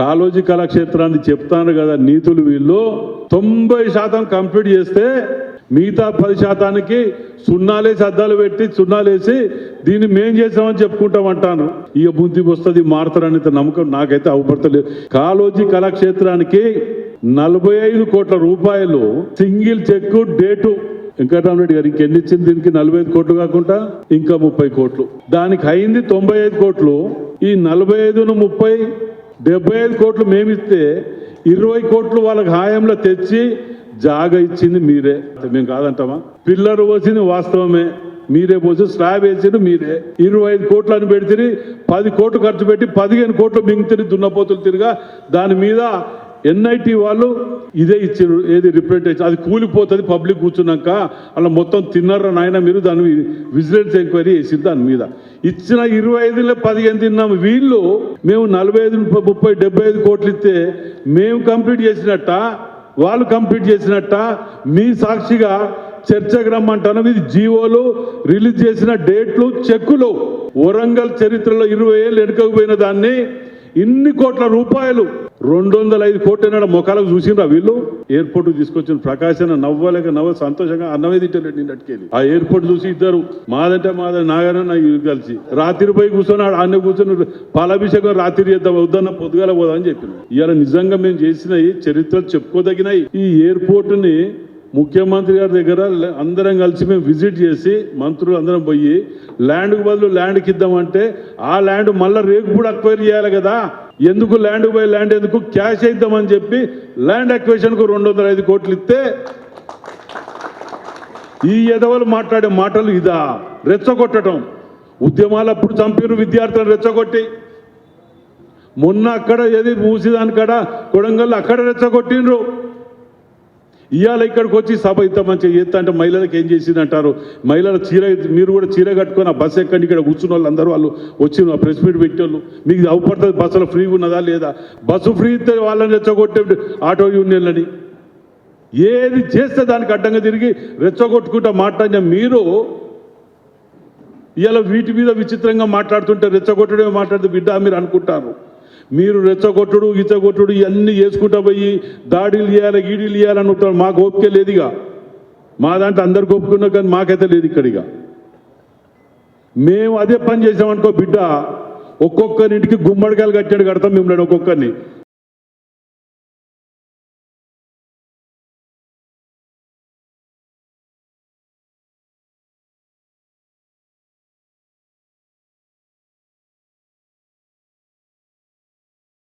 కాలోజీ కళాక్షేత్రాన్ని చెప్తాను కదా నీతులు వీళ్ళు. తొంభై శాతం కంప్లీట్ చేస్తే మిగతా పది శాతానికి సున్నాలేసి అద్దాలు పెట్టి సున్నాలేసి దీన్ని మేం చేసామని చెప్పుకుంటాం అంటాను. ఇక బుద్ధి వస్తుంది మారుతారనే నమ్మకం నాకైతే అవపడతలేదు. కాలోజీ కళాక్షేత్రానికి నలభై ఐదు కోట్ల రూపాయలు సింగిల్ చెక్ డేటు. వెంకటరామరెడ్డి గారు ఇంకెన్ని ఇచ్చింది దీనికి? నలభై ఐదు కోట్లు కాకుండా ఇంకా ముప్పై కోట్లు. దానికి అయింది తొంభై ఐదు కోట్లు. ఈ నలభై ఐదును ముప్పై డెబ్బై ఐదు కోట్లు మేమిస్తే ఇరవై కోట్లు వాళ్ళకి హాయంలో తెచ్చి జాగ ఇచ్చింది మీరే. మేము కాదంటామా? పిల్లలు పోసింది వాస్తవమే. మీరే పోసి స్లాబ్ వేసింది మీరే. ఇరవై ఐదు కోట్లు అని పెడితే పది కోట్లు ఖర్చు పెట్టి పదిహేను కోట్లు మింగితే దున్నపోతులు తిరిగా. దాని మీద ఎన్ఐటి వాళ్ళు ఇదే ఇచ్చారు ఏది రిప్రజెంటేషన్ అది కూలిపోతుంది పబ్లిక్ కూర్చున్నాక అలా మొత్తం తిన్నారా నాయన మీరు? దాని విజిలెన్స్ ఎంక్వైరీ చేసింది దాని మీద. ఇచ్చిన ఇరవై ఐదులో పదిహేను తిన్నాము. వీళ్ళు మేము నలభై ఐదు ముప్పై డెబ్బై ఐదు కోట్లు ఇస్తే మేము కంప్లీట్ చేసినట్ట? వాళ్ళు కంప్లీట్ చేసినట్ట? మీ సాక్షిగా చర్చకు రమ్మంటాను. ఇది జీవోలు రిలీజ్ చేసిన డేట్లు చెక్కులు. వరంగల్ చరిత్రలో ఇరవై ఏళ్ళు వెనుకపోయిన దాన్ని ఇన్ని కోట్ల రూపాయలు రెండు వందల ఐదు కోట్ల నాడు మొఖాలకు చూసిండ్రా వీళ్ళు? ఎయిర్పోర్ట్ తీసుకొచ్చిన ప్రకాశన నవ్వలేక నవ్వ సంతోషంగా అన్నమే తింటలేడు నేను అట్టుకెళ్ళి ఆ ఎయిర్పోర్ట్ చూసి ఇద్దరు మాదంటే మాద నాగానే కలిసి. రాత్రి పోయి కూర్చొని ఆడ అన్న కూర్చొని పాలాభిషేకం రాత్రి చేద్దాం వద్దన్న పొద్దుగాల పోదామని చెప్పిన. ఇవాళ నిజంగా మేము చేసినవి చరిత్రలు చెప్పుకోదగినాయి. ఈ ఎయిర్పోర్ట్ని ముఖ్యమంత్రి గారి దగ్గర అందరం కలిసి మేము విజిట్ చేసి మంత్రులు అందరం పోయి ల్యాండ్కు బదులు ల్యాండ్కి ఇద్దామంటే ఆ ల్యాండ్ మళ్ళీ రేపు కూడా అక్వైర్ చేయాలి కదా. ఎందుకు ల్యాండ్ పోయి ల్యాండ్ ఎందుకు క్యాష్ ఇద్దామని చెప్పి ల్యాండ్ అక్వేషన్కు రెండు వందల ఐదు కోట్లు ఇస్తే ఈ ఎదవలు మాట్లాడే మాటలు ఇదా? రెచ్చగొట్టడం ఉద్యమాలు అప్పుడు చంపిరు విద్యార్థులను రెచ్చగొట్టి. మొన్న అక్కడ ఏది మూసిదానికడ కొడంగల్ అక్కడ రెచ్చగొట్టిండ్రు. ఇవాళ ఇక్కడికి వచ్చి సభ ఇంత మంచిగా చేస్తా అంటే మహిళలకు ఏం చేసింది అంటారు మహిళల చీర మీరు కూడా చీర కట్టుకొని ఆ బస్సు ఎక్కండి ఇక్కడ కూర్చున్న వాళ్ళు అందరూ వాళ్ళు వచ్చి ఆ ప్రెస్ మీట్ పెట్టేవాళ్ళు. మీకు అవపడుతుంది బస్సులో ఫ్రీ ఉన్నదా లేదా? బస్సు ఫ్రీ ఇస్తే వాళ్ళని రెచ్చగొట్టే ఆటో యూనియన్లని. ఏది చేస్తే దానికి అడ్డంగా తిరిగి రెచ్చగొట్టుకుంటా మాట్లాడిన మీరు ఇలా వీటి మీద విచిత్రంగా మాట్లాడుతుంటే రెచ్చగొట్టడమే మాట్లాడితే బిడ్డ మీరు అనుకుంటారు. మీరు రెచ్చగొట్టుడు ఇచ్చగొట్టుడు ఇవన్నీ చేసుకుంటా పోయి దాడిలు చేయాలి గీడీలు చేయాలని ఉంటారు. మాకు ఓపిక లేదుగా మా దాంట్లో అందరికి ఒప్పుకున్నా కానీ మాకైతే లేదు ఇక్కడిగా మేము అదే పని చేసామనుకో బిడ్డ. ఒక్కొక్కరింటికి గుమ్మడికాయలు కట్టాడు కడతాం మిమ్మల్ని ఒక్కొక్కరిని.